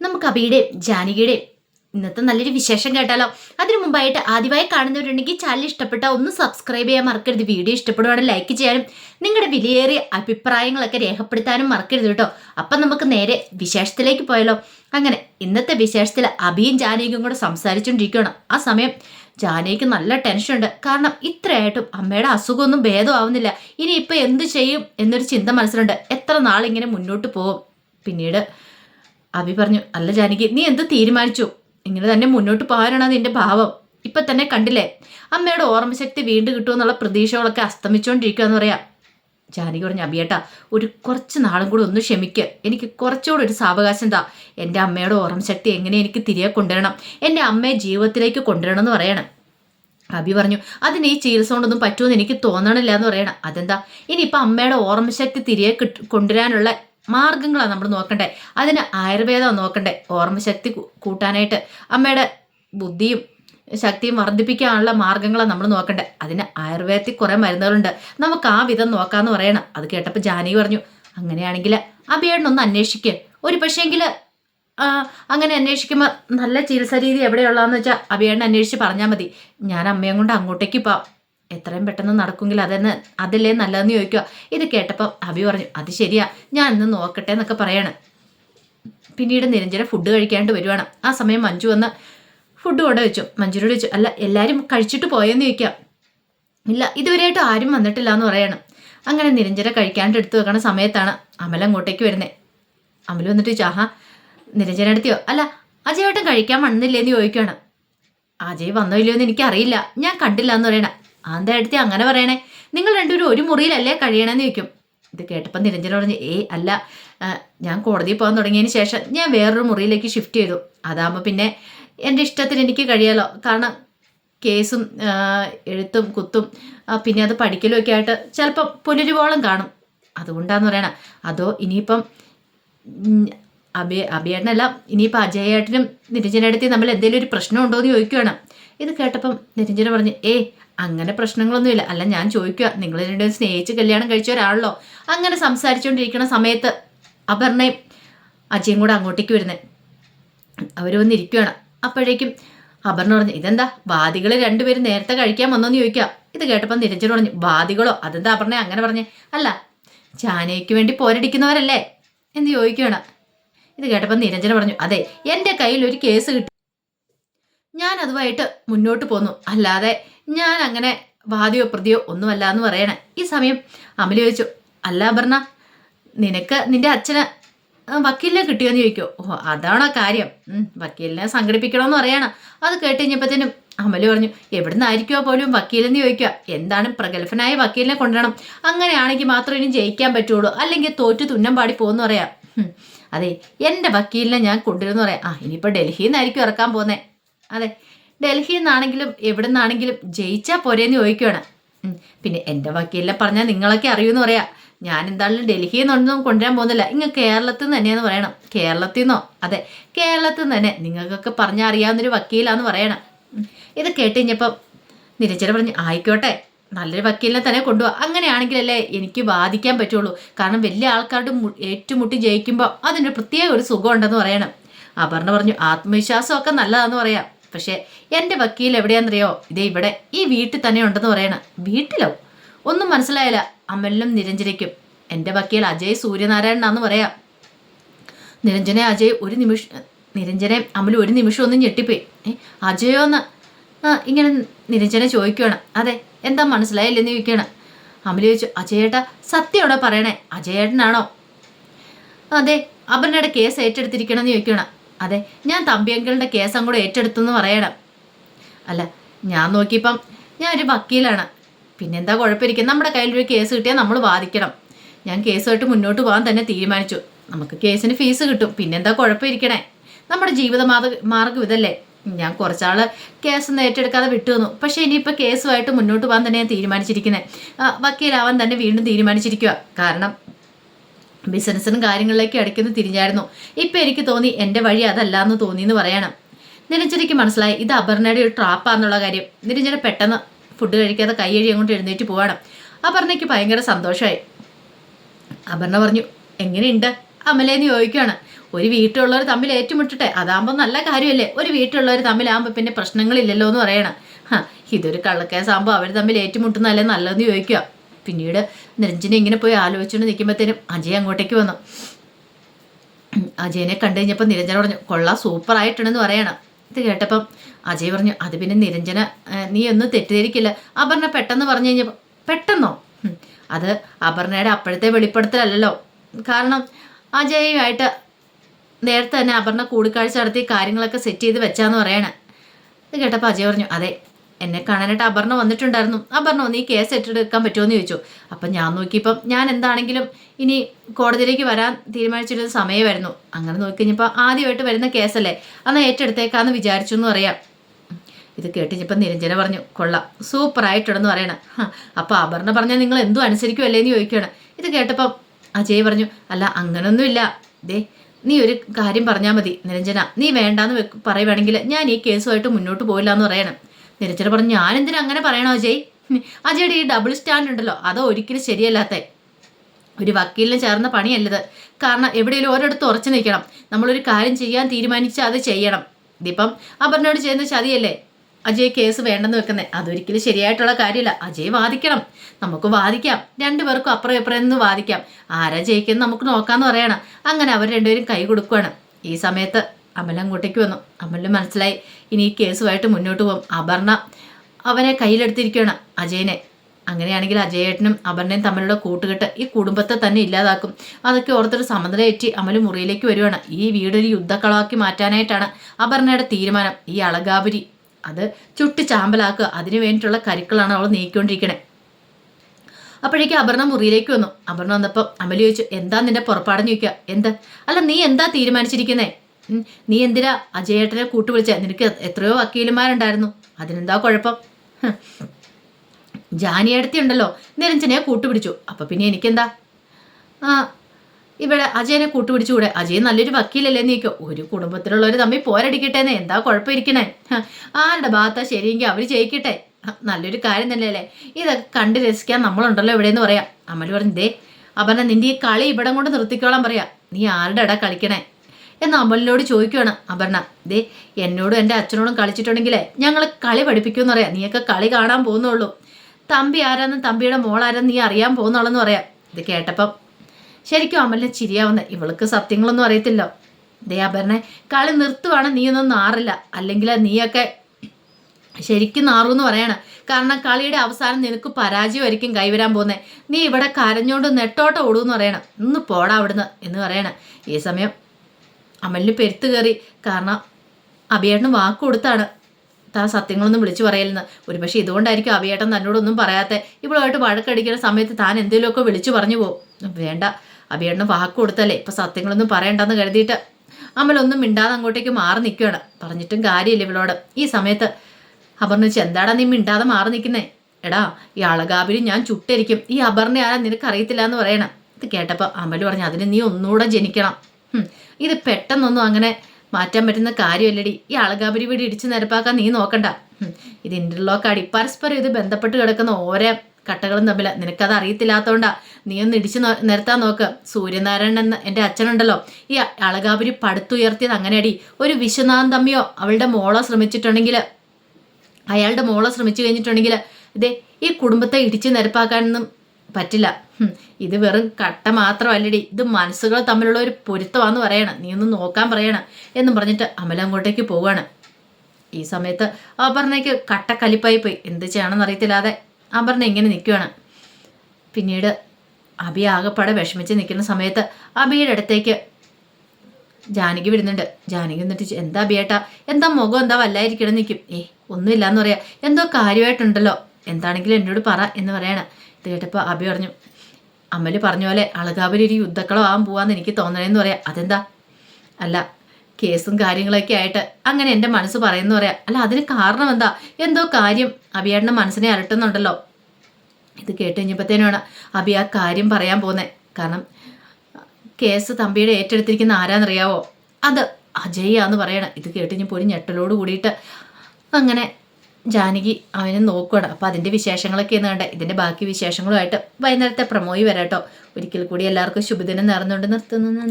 നമുക്ക് അബിയുടെയും ജാനകിയുടെയും ഇന്നത്തെ നല്ലൊരു വിശേഷം കേട്ടാലോ? അതിനു മുമ്പായിട്ട് ആദ്യമായി കാണുന്നവരുണ്ടെങ്കിൽ ചാനൽ ഇഷ്ടപ്പെട്ട ഒന്ന് സബ്സ്ക്രൈബ് ചെയ്യാൻ മറക്കരുത്. വീഡിയോ ഇഷ്ടപ്പെടുവാണെങ്കിൽ ലൈക്ക് ചെയ്യാനും നിങ്ങളുടെ വിലയേറിയ അഭിപ്രായങ്ങളൊക്കെ രേഖപ്പെടുത്താനും മറക്കരുത് കേട്ടോ. അപ്പം നമുക്ക് നേരെ വിശേഷത്തിലേക്ക് പോയാലോ? അങ്ങനെ ഇന്നത്തെ വിശേഷത്തിൽ അബിയും ജാനകിയും കൂടെ സംസാരിച്ചുകൊണ്ടിരിക്കുകയാണ് ആ സമയം ജാനകിക്ക് നല്ല ടെൻഷനുണ്ട് കാരണം ഇത്രയായിട്ടും അമ്മയുടെ അസുഖമൊന്നും ഭേദമാവുന്നില്ല. ഇനി ഇപ്പം എന്ത് ചെയ്യും എന്നൊരു ചിന്ത മനസ്സിലുണ്ട്. എത്ര നാളിങ്ങനെ മുന്നോട്ട് പോകും? പിന്നീട് അബി പറഞ്ഞു അല്ല ജാനകി നീ എന്ത് തീരുമാനിച്ചു? ഇങ്ങനെ തന്നെ മുന്നോട്ട് പോകാനാണ് നിന്റെ ഭാവം. ഇപ്പൊ തന്നെ കണ്ടില്ലേ? അമ്മയുടെ ഓർമ്മശക്തി വീണ്ടും കിട്ടുമെന്നുള്ള പ്രതീക്ഷകളൊക്കെ അസ്തമിച്ചുകൊണ്ടിരിക്കുക എന്ന് പറയാം. ജാനകി പറഞ്ഞു അബിയേട്ടാ ഒരു കുറച്ച് നാളും കൂടി ഒന്ന് ക്ഷമിക്ക്. എനിക്ക് കുറച്ചുകൂടി ഒരു സാവകാശം എന്താ എന്റെ അമ്മയുടെ ഓർമ്മശക്തി എങ്ങനെ എനിക്ക് തിരികെ കൊണ്ടുവരണം? എന്റെ അമ്മയെ ജീവിതത്തിലേക്ക് കൊണ്ടുവരണം എന്ന് പറയണം. അബി പറഞ്ഞു അതിന് ഈ ചികിത്സ കൊണ്ടൊന്നും പറ്റുമെന്ന് എനിക്ക് തോന്നണില്ല എന്ന് പറയണം. അതെന്താ? ഇനിയിപ്പോൾ അമ്മയുടെ ഓർമ്മശക്തി തിരികെ കിട്ട് കൊണ്ടുവരാനുള്ള മാർഗങ്ങളാണ് നമ്മൾ നോക്കണ്ടേ. അതിന് ആയുർവേദം നോക്കണ്ടേ. ഓർമ്മശക്തി കൂട്ടാനായിട്ട് അമ്മയുടെ ബുദ്ധിയും ശക്തിയും വർദ്ധിപ്പിക്കാനുള്ള മാർഗങ്ങളാണ് നമ്മൾ നോക്കണ്ടേ. അതിന് ആയുർവേദത്തിൽ കുറേ മരുന്നുകളുണ്ട്. നമുക്ക് ആ വിധം നോക്കാമെന്ന് പറയണം. അത് കേട്ടപ്പോൾ ജാനകി പറഞ്ഞു അങ്ങനെയാണെങ്കിൽ അഭിയേടനൊന്ന് അന്വേഷിക്കുക ഒരു പക്ഷേങ്കിൽ അങ്ങനെ അന്വേഷിക്കുമ്പോൾ നല്ല ചികിത്സാ രീതി എവിടെയുള്ളതെന്ന് വെച്ചാൽ അഭിയേടനെ അന്വേഷിച്ച് പറഞ്ഞാൽ മതി. ഞാൻ അമ്മയും കൊണ്ട് അങ്ങോട്ടേക്ക് പോവാം എത്രയും പെട്ടെന്ന് നടക്കുമെങ്കിൽ അതെന്ന് അതല്ലേ നല്ലതെന്ന് ചോദിക്കുക. ഇത് കേട്ടപ്പോൾ അഭി പറഞ്ഞു അത് ശരിയാ ഞാൻ ഇന്ന് നോക്കട്ടെ എന്നൊക്കെ പറയാണ്. പിന്നീട് നിരഞ്ജന ഫുഡ് കഴിക്കാണ്ട് വരുവാണ്. ആ സമയം മഞ്ജു വന്ന് ഫുഡ് കൊണ്ട് വെച്ചു. മഞ്ജുരോട് വെച്ചു അല്ല എല്ലാവരും കഴിച്ചിട്ട് പോയെന്ന് ചോദിക്കാം. ഇല്ല ഇതുവരെയായിട്ട് ആരും വന്നിട്ടില്ല എന്ന് പറയണം. അങ്ങനെ നിരഞ്ജന കഴിക്കാണ്ട് എടുത്തു വെക്കണ സമയത്താണ് അമല അങ്ങോട്ടേക്ക് വരുന്നത് അമല വന്നിട്ട് ചോദിച്ചു ആഹാ നിരഞ്ജന എടുത്തിയോ അല്ല അജയേട്ടൻ കഴിക്കാൻ വന്നില്ലേന്ന് ചോദിക്കുകയാണ് അജയ് വന്നോ ഇല്ലയോ എന്ന് എനിക്കറിയില്ല. ഞാൻ കണ്ടില്ല എന്ന് പറയണ. ആന്താ എടുത്തി അങ്ങനെ പറയണേ. നിങ്ങൾ രണ്ടുപേരും ഒരു മുറിയിലല്ലേ കഴിയണമെന്ന് ചോദിക്കും. ഇത് കേട്ടപ്പോൾ നിരഞ്ജന പറഞ്ഞു ഏയ് അല്ല. ഞാൻ കോടതിയിൽ പോകാൻ തുടങ്ങിയതിന് ശേഷം ഞാൻ വേറൊരു മുറിയിലേക്ക് ഷിഫ്റ്റ് ചെയ്തു. അതാകുമ്പോൾ പിന്നെ എന്റെ ഇഷ്ടത്തിന് എനിക്ക് കഴിയാലോ. കാരണം കേസും എഴുത്തും കുത്തും പിന്നെ അത് പഠിക്കലും ഒക്കെ ആയിട്ട് ചിലപ്പം പുനരുവോളം കാണും. അതുകൊണ്ടാന്ന് പറയണ. അതോ ഇനിയിപ്പം അഭി അഭിയേട്ടനല്ല ഇനിയിപ്പോൾ അജയേട്ടനും നിരഞ്ജനയുടെ അടുത്ത് നമ്മൾ എന്തെങ്കിലും ഒരു പ്രശ്നം ഉണ്ടോ എന്ന് ചോദിക്കുകയാണ് ഇത് കേട്ടപ്പം നിരഞ്ജന പറഞ്ഞു ഏ അങ്ങനെ പ്രശ്നങ്ങളൊന്നുമില്ല. അല്ല ഞാൻ ചോദിക്കുക നിങ്ങൾ രണ്ടുപേരും സ്നേഹിച്ച് കല്യാണം കഴിച്ച ഒരാളല്ലോ. അങ്ങനെ സംസാരിച്ചുകൊണ്ടിരിക്കുന്ന സമയത്ത് അപർണയും അജയും കൂടെ അങ്ങോട്ടേക്ക് വരുന്നത് അവർ വന്നിരിക്കുകയാണ് അപ്പോഴേക്കും അപർണ പറഞ്ഞു ഇതെന്താ? വാദികൾ രണ്ടുപേരും നേരത്തെ കഴിക്കാൻ വന്നോന്ന് ചോദിക്കുക ഇത് കേട്ടപ്പോൾ നിരഞ്ജന പറഞ്ഞു വാദികളോ? അതെന്താ അപർണ അങ്ങനെ പറഞ്ഞേ? അല്ല ജാനയ്ക്ക് വേണ്ടി പോരടിക്കുന്നവരല്ലേ? എന്ന് ചോദിക്കുകയാണ് ഇത് കേട്ടപ്പോൾ നിരഞ്ജന പറഞ്ഞു അതെ എന്റെ കയ്യിൽ ഒരു കേസ് കിട്ടി ഞാൻ അതുമായിട്ട് മുന്നോട്ട് പോന്നു. അല്ലാതെ ഞാൻ അങ്ങനെ വാദിയോ പ്രതിയോ ഒന്നുമല്ല എന്ന് പറയണേ. ഈ സമയം അമല ചോദിച്ചു അല്ല അപർണ നിനക്ക് നിന്റെ അച്ഛന് വക്കീലിനെ കിട്ടിയോന്ന് ചോദിക്കോ? ഓ അതാണോ കാര്യം. വക്കീലിനെ സംഘടിപ്പിക്കണമെന്ന് പറയണം. അത് കേട്ട് കഴിഞ്ഞപ്പോഴത്തേനും അമൽ പറഞ്ഞു എവിടുന്നായിരിക്കുമോ പോലും വക്കീലെന്ന് ചോദിക്കുക. എന്താണ് പ്രഗത്ഭനായ വക്കീലിനെ കൊണ്ടുവരണം. അങ്ങനെയാണെങ്കിൽ മാത്രമേ ഇനി ജയിക്കാൻ പറ്റുള്ളൂ. അല്ലെങ്കിൽ തോറ്റു തുന്നം പാടി പോകുന്നു പറയാം. അതെ എന്റെ വക്കീലിനെ ഞാൻ കൊണ്ടുവരുമെന്ന് പറയാം. ആ ഇനിയിപ്പോൾ ഡൽഹിയിൽ നിന്നായിരിക്കും ഇറക്കാൻ പോകുന്നത് അതെ. ഡൽഹിയിൽ നിന്നാണെങ്കിലും എവിടെ നിന്നാണെങ്കിലും ജയിച്ചാൽ പോരേന്ന് ചോദിക്കുവാണ്. പിന്നെ എന്റെ വക്കീലിനെ പറഞ്ഞാൽ നിങ്ങളൊക്കെ അറിയുമെന്ന് പറയാം. ഞാൻ എന്തായാലും ഡൽഹിയിൽ നിന്നൊന്നും കൊണ്ടുവരാൻ പോകുന്നില്ല. ഇങ്ങ് കേരളത്തിൽ നിന്ന് തന്നെയാന്ന് പറയണം. കേരളത്തിൽ നിന്നോ അതെ. കേരളത്തിൽ നിന്ന് തന്നെ നിങ്ങൾക്കൊക്കെ പറഞ്ഞാൽ അറിയാവുന്നൊരു വക്കീലാന്ന് പറയണം. ഇത് കേട്ട് കഴിഞ്ഞപ്പം നിരഞ്ജന പറഞ്ഞു ആയിക്കോട്ടെ. നല്ലൊരു വക്കീലിനെ തന്നെ കൊണ്ടുപോവാ അങ്ങനെയാണെങ്കിലല്ലേ എനിക്ക് വാദിക്കാൻ പറ്റുള്ളൂ. കാരണം വലിയ ആൾക്കാരുടെ ഏറ്റുമുട്ടി ജയിക്കുമ്പോൾ അതിന് പ്രത്യേക ഒരു സുഖമുണ്ടെന്ന് പറയണം. അപർണ പറഞ്ഞു ആത്മവിശ്വാസമൊക്കെ നല്ലതാണെന്ന് പറയാം. പക്ഷേ എന്റെ വക്കീൽ എവിടെയാണെന്നറിയോ? ഇതേ ഇവിടെ ഈ വീട്ടിൽ തന്നെ ഉണ്ടെന്ന് പറയണ. വീട്ടിലോ? ഒന്നും മനസ്സിലായില്ല. അമലിനും നിരഞ്ജനയ്ക്കും. എന്റെ വക്കീൽ അജയ് സൂര്യനാരായണനാന്ന് പറയാം. നിരഞ്ജനെ അജയ് ഒരു നിമിഷം നിരഞ്ജനെ അമൽ ഒരു നിമിഷം ഒന്നും ഞെട്ടിപ്പോയി. അജയോ ആ ഇങ്ങനെ നിരഞ്ജനെ ചോദിക്കുകയാണ് അതെ എന്താ മനസ്സിലായില്ലെന്ന് ചോദിക്കുകയാണ് അമൽ ചോദിച്ചു അജയേട്ടാ സത്യമാണോ പറയണേ? അജയേട്ടനാണോ? അതെ അപർണയുടെ കേസ് ഏറ്റെടുത്തിരിക്കണമെന്ന് ചോദിക്കണം അതെ ഞാൻ തമ്പിയങ്കളുടെ കേസ് അങ്ങോട്ട് ഏറ്റെടുത്തെന്ന് പറയണം. അല്ല ഞാൻ നോക്കിയപ്പം ഞാൻ ഒരു വക്കീലാണ്. പിന്നെന്താ കുഴപ്പമിരിക്കും? നമ്മുടെ കയ്യിലൊരു കേസ് കിട്ടിയാൽ നമ്മൾ വാദിക്കണം. ഞാൻ കേസുമായിട്ട് മുന്നോട്ട് പോകാൻ തന്നെ തീരുമാനിച്ചു. നമുക്ക് കേസിന് ഫീസ് കിട്ടും. പിന്നെന്താ കുഴപ്പമിരിക്കണേ? നമ്മുടെ ജീവിത മാർഗ ഇതല്ലേ. ഞാൻ കുറച്ചാൾ കേസൊന്നും ഏറ്റെടുക്കാതെ വിട്ടു തന്നു പക്ഷേ ഇനിയിപ്പോൾ കേസുമായിട്ട് മുന്നോട്ട് പോകാൻ തന്നെ ഞാൻ തീരുമാനിച്ചിരിക്കുന്നത് വക്കീലാവാൻ തന്നെ വീണ്ടും തീരുമാനിച്ചിരിക്കുക കാരണം ബിസിനസ്സിനും കാര്യങ്ങളിലേക്ക് ഇടയ്ക്കൊന്ന് തിരിഞ്ഞായിരുന്നു. ഇപ്പം എനിക്ക് തോന്നി എന്റെ വഴി അതല്ല എന്ന് തോന്നി എന്ന് പറയണം. നിരഞ്ജനയ്ക്ക് മനസ്സിലായി ഇത് അപർണയുടെ ഒരു ട്രാപ്പാന്നുള്ള കാര്യം. നിരഞ്ജന പെട്ടെന്ന് ഫുഡ് കഴിക്കാതെ കൈയഴി അങ്ങോട്ട് എഴുന്നേറ്റ് പോവാണ്. അപർണയ്ക്ക് ഭയങ്കര സന്തോഷമായി. അപർണ പറഞ്ഞു എങ്ങനെയുണ്ട്? അമലേന്ന് ചോദിക്കുകയാണ് ഒരു വീട്ടിലുള്ളവർ തമ്മിൽ ഏറ്റുമുട്ടട്ടെ? അതാകുമ്പോൾ നല്ല കാര്യമല്ലേ? ഒരു വീട്ടിലുള്ളവർ തമ്മിലാകുമ്പോൾ പിന്നെ പ്രശ്നങ്ങളില്ലല്ലോ എന്ന് പറയണം ഇതൊരു കള്ളക്കേസാകുമ്പോൾ അവർ തമ്മിൽ ഏറ്റുമുട്ടുന്നതല്ലേ നല്ലതെന്ന് ചോദിക്കുക പിന്നീട് നിരഞ്ജനെ ഇങ്ങനെ പോയി ആലോചിച്ചുകൊണ്ട് നിൽക്കുമ്പോഴത്തേനും അജയ് അങ്ങോട്ടേക്ക് വന്നു. അജയനെ കണ്ടു കഴിഞ്ഞപ്പോൾ നിരഞ്ജന പറഞ്ഞു കൊള്ളാം സൂപ്പർ ആയിട്ടുണ്ടെന്ന് പറയണം. ഇത് കേട്ടപ്പം അജയ് പറഞ്ഞു അത് പിന്നെ നിരഞ്ജന നീ ഒന്നും തെറ്റിദ്ധരിക്കില്ല. അപർണ പെട്ടെന്ന് പറഞ്ഞു കഴിഞ്ഞപ്പോൾ പെട്ടെന്നോ? അത് അപർണയുടെ അപ്പോഴത്തെ വെളിപ്പെടുത്തലല്ലോ കാരണം അജയുമായിട്ട് നേരത്തെ തന്നെ അപർണ കൂടിക്കാഴ്ച നടത്തി കാര്യങ്ങളൊക്കെ സെറ്റ് ചെയ്ത് വെച്ചാന്ന് പറയണേ. ഇത് കേട്ടപ്പോൾ അജയ് പറഞ്ഞു അതെ എന്നെ കാണാനായിട്ട് അപർണ വന്നിട്ടുണ്ടായിരുന്നു. അപർണ നീ കേസ് ഏറ്റെടുക്കാൻ പറ്റുമോ ചോദിച്ചു. അപ്പം ഞാൻ നോക്കിയപ്പം ഞാൻ എന്താണെങ്കിലും ഇനി കോടതിയിലേക്ക് വരാൻ തീരുമാനിച്ചിരുന്ന സമയമായിരുന്നു. അങ്ങനെ നോക്കി കഴിഞ്ഞപ്പോൾ ആദ്യമായിട്ട് വരുന്ന കേസല്ലേ അന്ന് ഏറ്റെടുത്തേക്കാന്ന് വിചാരിച്ചു എന്ന് പറയാം. ഇത് കേട്ടിഞ്ഞപ്പം നിരഞ്ജന പറഞ്ഞു കൊള്ളാം സൂപ്പറായിട്ടുണ്ടെന്ന് പറയണം. അപ്പോൾ അപർണ പറഞ്ഞാൽ നിങ്ങൾ എന്തും അനുസരിക്കുമല്ലേ എന്ന് ചോദിക്കുകയാണ്. ഇത് കേട്ടപ്പം അജയ് പറഞ്ഞു അല്ല അങ്ങനൊന്നുമില്ല. ദേ നീ ഒരു കാര്യം പറഞ്ഞാൽ മതി നിരഞ്ജന. നീ വേണ്ടാന്ന് പറയുവാണെങ്കിൽ ഞാൻ ഈ കേസുമായിട്ട് മുന്നോട്ട് പോയില്ല എന്ന് പറയണം. നിരഞ്ജന പറഞ്ഞു ഞാൻ എന്തിനാ അങ്ങനെ പറയണോ അജയ്? അജയുടെ ഈ ഡബിൾ സ്റ്റാൻഡ് ഉണ്ടല്ലോ അതോ ഒരിക്കലും ശരിയല്ലാത്ത? ഒരു വക്കീലിന് ചേർന്ന പണിയല്ലത്. കാരണം എവിടെയെങ്കിലും ഓരോടത്ത് ഉറച്ചു നിൽക്കണം. നമ്മളൊരു കാര്യം ചെയ്യാൻ തീരുമാനിച്ചാൽ അത് ചെയ്യണം. ഇതിപ്പം അപർണയോട് ചെയ്യുന്ന ചതിയല്ലേ? അജയ് കേസ് വേണ്ടെന്ന് വെക്കുന്നത് അതൊരിക്കലും ശരിയായിട്ടുള്ള കാര്യമില്ല. അജയ് വാദിക്കണം. നമുക്ക് വാദിക്കാം. രണ്ടുപേർക്കും അപ്പുറം ഇപ്പുറം നിന്ന് വാദിക്കാം. ആരാ ജയിക്കുന്നത് നമുക്ക് നോക്കാമെന്ന് പറയണം. അങ്ങനെ അവർ രണ്ടുപേരും കൈ കൊടുക്കുകയാണ് ഈ സമയത്ത് അമൽ അങ്ങോട്ടേക്ക് വന്നു. അമലിന് മനസ്സിലായി. ഇനി ഈ കേസുമായിട്ട് മുന്നോട്ട് പോകും അപർണ അവനെ കയ്യിലെടുത്തിരിക്കുകയാണ് അജയനെ. അങ്ങനെയാണെങ്കിൽ അജയേട്ടനും അപർണയും തമ്മിലുള്ള കൂട്ടുകെട്ട് ഈ കുടുംബത്തെ തന്നെ ഇല്ലാതാക്കും. അതൊക്കെ ഓർത്തൊരു സമനിലയേറ്റി അമൽ മുറിയിലേക്ക് വരുവാണ്. ഈ വീടൊരു യുദ്ധക്കളമാക്കി മാറ്റാനായിട്ടാണ് അപർണയുടെ തീരുമാനം. ഈ അളകാപുരി അത് ചുട്ടി ചാമ്പലാക്കുക. അതിനു വേണ്ടിയിട്ടുള്ള കരുക്കളാണ് അവൾ നീക്കിക്കൊണ്ടിരിക്കണേ. അപ്പോഴേക്കും അപർണ മുറിയിലേക്ക് വന്നു. അപർണ വന്നപ്പോൾ അമൽ ചോദിച്ചു എന്താ നിന്റെ പുറപ്പാടെന്ന് ചോദിക്കുക? എന്ത്? അല്ല നീ എന്താ തീരുമാനിച്ചിരിക്കുന്നേ? നീ എന്തിനാ അജയേട്ടനെ കൂട്ടുവിളിച്ച? നിനക്ക് എത്രയോ വക്കീലുമാരുണ്ടായിരുന്നു അതിനെന്താ കുഴപ്പം? ജാനി ഉണ്ടല്ലോ നിരഞ്ജനെ കൂട്ടുപിടിച്ചു. അപ്പൊ പിന്നെ എനിക്കെന്താ? ആ ഇവിടെ അജയനെ കൂട്ടുപിടിച്ചുകൂടെ? അജയ് നല്ലൊരു വക്കീലല്ലേ നീക്കോ. ഒരു കുടുംബത്തിലുള്ളവർ തമ്മിൽ പോരടിക്കട്ടെ എന്താ കുഴപ്പമിരിക്കണേ? ആരുടെ ഭാഗത്താ ശരിയെങ്കിൽ അവർ ജയിക്കട്ടെ? നല്ലൊരു കാര്യം തന്നെയല്ലേ. ഇതൊക്കെ കണ്ട് രസിക്കാൻ നമ്മളുണ്ടല്ലോ എവിടെയെന്ന് പറയാം. അമൽ പറഞ്ഞു ദേ അപർണ നിന്റെ ഈ കളി ഇവിടം കൊണ്ട് നിർത്തിക്കോളാൻ പറയാ. നീ ആരുടെ ഇട കളിക്കണേ? എന്ന് അമലിനോട് ചോദിക്കുവാണ് അപർണ. ദേ എന്നോടും എന്റെ അച്ഛനോടും കളിച്ചിട്ടുണ്ടെങ്കിലേ ഞങ്ങൾ കളി പഠിപ്പിക്കുമെന്ന് പറയാം. നീയൊക്കെ കളി കാണാൻ പോകുന്നുള്ളൂ. തമ്പി ആരാന്ന് തമ്പിയുടെ മോളാരെന്ന് നീ അറിയാൻ പോകുന്നുള്ളെന്ന് പറയാം. ഇത് കേട്ടപ്പം ശരിക്കും അമലിനെ ചിരിയാവുന്ന. ഇവൾക്ക് സത്യങ്ങളൊന്നും അറിയത്തില്ലോ. ദേ അപർണെ കളി നിർത്തുവാണ് നീയൊന്നും നാറില്ല. അല്ലെങ്കിൽ നീയൊക്കെ ശരിക്കും നാറൂന്ന് പറയണം. കാരണം കളിയുടെ അവസാനം നിനക്ക് പരാജയമായിരിക്കും കൈവരാൻ പോകുന്നത് നീ ഇവിടെ കരഞ്ഞോണ്ട് നെട്ടോട്ടം ഓടൂന്ന് പറയണം. ഇന്ന് പോടാ അവിടുന്ന് എന്ന് പറയണം. ഈ സമയം അമലിന് പെരുത്ത് കയറി. കാരണം അഭിയേട്ടന് വാക്ക് കൊടുത്താണ്. താൻ സത്യങ്ങളൊന്നും വിളിച്ചു പറയലെന്ന്. ഒരുപക്ഷെ ഇതുകൊണ്ടായിരിക്കും അഭിയേട്ടൻ തന്നോടൊന്നും പറയാത്ത. ഇവളുമായിട്ട് വഴക്കടിക്കുന്ന സമയത്ത് താൻ എന്തെങ്കിലുമൊക്കെ വിളിച്ചു പറഞ്ഞു പോകും. വേണ്ട. അഭിയേട്ടന് വാക്ക് കൊടുത്തല്ലേ. ഇപ്പം സത്യങ്ങളൊന്നും പറയണ്ടെന്ന് കരുതിയിട്ട് അമലൊന്നും മിണ്ടാതെ അങ്ങോട്ടേക്ക് മാറി നിൽക്കുകയാണ്. പറഞ്ഞിട്ടും കാര്യമില്ല ഇവളോട്. ഈ സമയത്ത് അപർണ വെച്ച് എന്താടാ നീ മിണ്ടാതെ മാറി നിൽക്കുന്നേ? എടാ ഈ അളകാബിന് ഞാൻ ചുട്ടിരിക്കും. ഈ അപർണ ആരാ നിനക്ക് അറിയത്തില്ല എന്ന് പറയണം. ഇത് കേട്ടപ്പോൾ അമൽ പറഞ്ഞു അതിന് നീ ഒന്നുകൂടെ ജനിക്കണം. ഇത് പെട്ടെന്നൊന്നും അങ്ങനെ മാറ്റാൻ പറ്റുന്ന കാര്യമല്ലടി. ഈ അളകാബിരി വീട് ഇടിച്ചു നിരപ്പാക്കാൻ നീ നോക്കണ്ട. ഇത് ഇന്റർലോക്ക് അടി പരസ്പരം ഇത് ബന്ധപ്പെട്ട് കിടക്കുന്ന ഓരോ കട്ടകളും തമ്മിൽ നിനക്കത് അറിയത്തില്ലാത്തോണ്ടാ. നീ ഒന്ന് ഇടിച്ചു നിരത്താൻ നോക്ക്. സൂര്യനാരായണൻ എന്ന എന്റെ അച്ഛനുണ്ടല്ലോ. ഈ അളകാപുരി പടുത്തുയർത്തിയത് അങ്ങനെയടി. ഒരു വിശ്വനാഥൻ തമ്മിയോ അവളുടെ മോളോ ശ്രമിച്ചിട്ടുണ്ടെങ്കിൽ അയാളുടെ മോളോ ശ്രമിച്ചു കഴിഞ്ഞിട്ടുണ്ടെങ്കിൽ ഇതേ ഈ കുടുംബത്തെ ഇടിച്ചു നിരപ്പാക്കാനൊന്നും പറ്റില്ല. ഇത് വെറും കട്ട മാത്രമല്ലടി. ഇത് മനസ്സുകൾ തമ്മിലുള്ള ഒരു പൊരുത്തമാണെന്ന് പറയണം. നീ ഒന്ന് നോക്കാൻ പറയണം എന്നും പറഞ്ഞിട്ട് അമല അങ്ങോട്ടേക്ക് പോവാണ്. ഈ സമയത്ത് അപർണയ്ക്ക് കട്ട കലിപ്പായി പോയി. എന്ത് ചെയ്യണമെന്ന് അറിയത്തില്ലാതെ അപർണ ഇങ്ങനെ നിൽക്കുകയാണ് പിന്നീട് അബി ആകെപ്പാടെ വിഷമിച്ച് നിൽക്കുന്ന സമയത്ത് അബിയുടെ അടുത്തേക്ക് ജാനകി വരുന്നുണ്ട്. ജാനകി എന്നിട്ട് എന്താ അബിയേട്ടാ? എന്താ മുഖം എന്താ വല്ലായിരിക്കണം? നിൽക്കും ഏ ഒന്നുമില്ലാന്ന് പറയാ. എന്തോ കാര്യമായിട്ടുണ്ടല്ലോ. എന്താണെങ്കിലും എന്നോട് പറ എന്ന് പറയണം. ഇത് കേട്ടപ്പോൾ അബി പറഞ്ഞു അമ്മൽ പറഞ്ഞ പോലെ അളകാവലൊരു യുദ്ധക്കളോ ആവാൻ പോവാന്ന് എനിക്ക് തോന്നണേന്ന് പറയാം. അതെന്താ? അല്ല കേസും കാര്യങ്ങളൊക്കെ ആയിട്ട് അങ്ങനെ എന്റെ മനസ്സ് പറയുന്നു പറയാം. അല്ല അതിന് കാരണം എന്താ? എന്തോ കാര്യം. അബിയേട്ടന്റെ മനസ്സിനെ അലട്ടുന്നുണ്ടല്ലോ. ഇത് കേട്ട് കഴിഞ്ഞപ്പോഴത്തേനാണ് അബി ആ കാര്യം പറയാൻ പോകുന്നത് കാരണം കേസ് തമ്പിയുടെ ഏറ്റെടുത്തിരിക്കുന്ന ആരാന്നറിയാവോ? അത് അജയ്യാന്ന് പറയണം. ഇത് കേട്ട് കഴിഞ്ഞപ്പോൾ ഒരു ഞെട്ടലോട് കൂടിയിട്ട് അങ്ങനെ ജാനകി അവനെ നോക്കുകയാണ് അപ്പോൾ അതിന്റെ വിശേഷങ്ങളൊക്കെ കണ്ടേ. ഇതിന്റെ ബാക്കി വിശേഷങ്ങളുമായിട്ട് വൈകുന്നേരത്തെ പ്രമോയി വരാട്ടോ. ഒരിക്കൽ കൂടി എല്ലാവർക്കും ശുഭദിനം നേർന്നുകൊണ്ട് നിർത്തുന്നു.